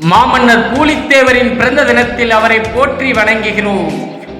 மாமன்னர் பூலித்தேவரின் பிறந்த தினத்தில் அவரை போற்றி வணங்குகிறோம்.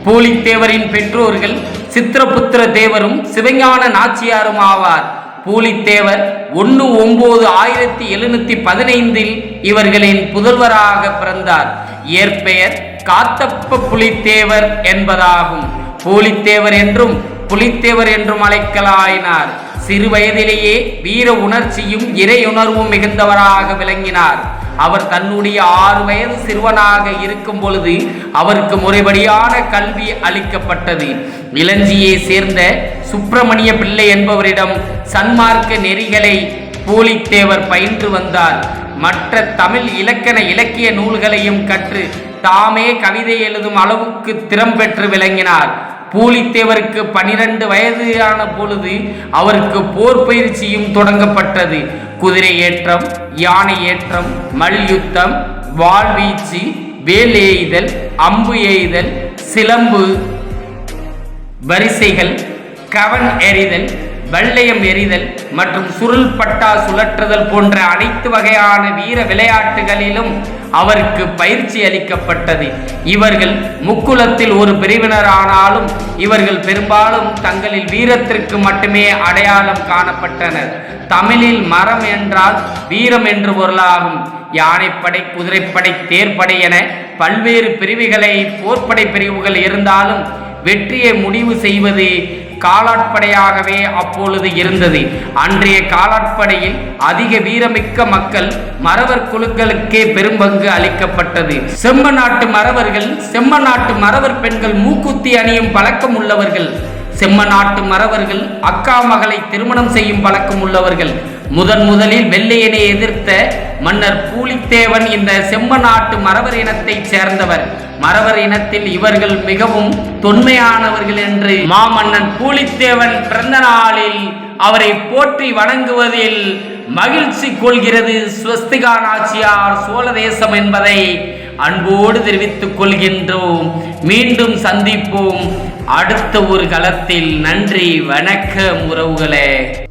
பூலித்தேவரின் பெற்றோர்கள் சித்திரபுத்திர தேவரும் சிவஞான நாச்சியாரும் ஆவார். பூலித்தேவர் ஒன்று ஒன்பது ஆயிரத்தி எழுநூத்தி பதினைந்தில் இவர்களின் புதல்வராக பிறந்தார். இயற்பெயர் காத்தப்ப புலித்தேவர் என்பதாகும். பூலித்தேவர் என்றும் புலித்தேவர் என்றும் அழைக்கலாயினார். சிறு வயதிலேயே வீர உணர்ச்சியும் இறையுணர்வும் மிகுந்தவராக விளங்கினார். அவர் தன்னுடைய ஆறு வயது சிறுவனாக இருக்கும் பொழுது அவருக்கு முறைப்படியான கல்வி அளிக்கப்பட்டது. இளஞ்சியை சேர்ந்த சுப்பிரமணிய பிள்ளை என்பவரிடம் சன்மார்க்க நெறிகளை பூலித்தேவர் பயின்று வந்தார். மற்ற தமிழ் இலக்கண இலக்கிய நூல்களையும் கற்று தாமே கவிதை எழுதும் அளவுக்கு திறம் பெற்று விளங்கினார். பூலித்தேவருக்கு பனிரெண்டு வயதான பொழுது அவருக்கு போர் பயிற்சியும் தொடங்கப்பட்டது. குதிரை ஏற்றம் யானை ஏற்றம் மல்யுத்தம் வாழ்வீச்சு வேல் எய்தல் அம்பு எய்தல் சிலம்பு வரிசைகள் கவன் எறிதல் வெள்ளையம் எறிதல் மற்றும் சுருள் பட்டா சுழற்றுதல் போன்ற அனைத்து வகையான வீர விளையாட்டுகளிலும் அவருக்கு பயிற்சி அளிக்கப்பட்டது. இவர்கள் முக்குலத்தில் ஒரு பிரிவினரானாலும் இவர்கள் பெரும்பாலும் தங்களில் வீரத்திற்கு மட்டுமே அடையாளம் காணப்பட்டனர். தமிழில் மரம் என்றால் வீரம் என்று பொருளாகும். யானைப்படை குதிரைப்படை தேர்ப்படை என பல்வேறு பிரிவுகளை போர்ப்படை பிரிவுகள் இருந்தாலும் வெற்றியை முடிவு செய்வது காலாட்படையாகவே அப்பொழுது இருந்தது. அன்றைய காலாட்படையில் அதிக வீரமிக்க மக்கள் மறவர் குழுக்களுக்கே பெரும்பங்கு அளிக்கப்பட்டது. செம்ம நாட்டு மறவர்கள் செம்ம நாட்டு மறவர் பெண்கள் மூக்குத்தி அணியும் பழக்கம் உள்ளவர்கள். செம்ம நாட்டு மறவர்கள் அக்கா மகளை திருமணம் செய்யும் பழக்கம் உள்ளவர்கள். முதன் முதலில் வெள்ளையனை எதிர்த்த மன்னர் பூலித்தேவன் இந்த செம்ம நாட்டு மறவர் இனத்தைச் சேர்ந்தவர். மறவர் இனத்தில் இவர்கள் மிகவும் தொன்மையானவர்கள் என்று மாமன்னன் பூலித்தேவன் பிறந்த நாளில் அவரை போற்றி வணங்குவதில் மகிழ்ச்சி கொள்கிறது ஸ்வஸ்திகா நாச்சியார் சோழ தேசம் என்பதை அன்போடு தெரிவித்துக் கொள்கின்றோம். மீண்டும் சந்திப்போம். அடுத்த ஒரு களத்தில் நன்றி வணக்கம் உறவுகளே.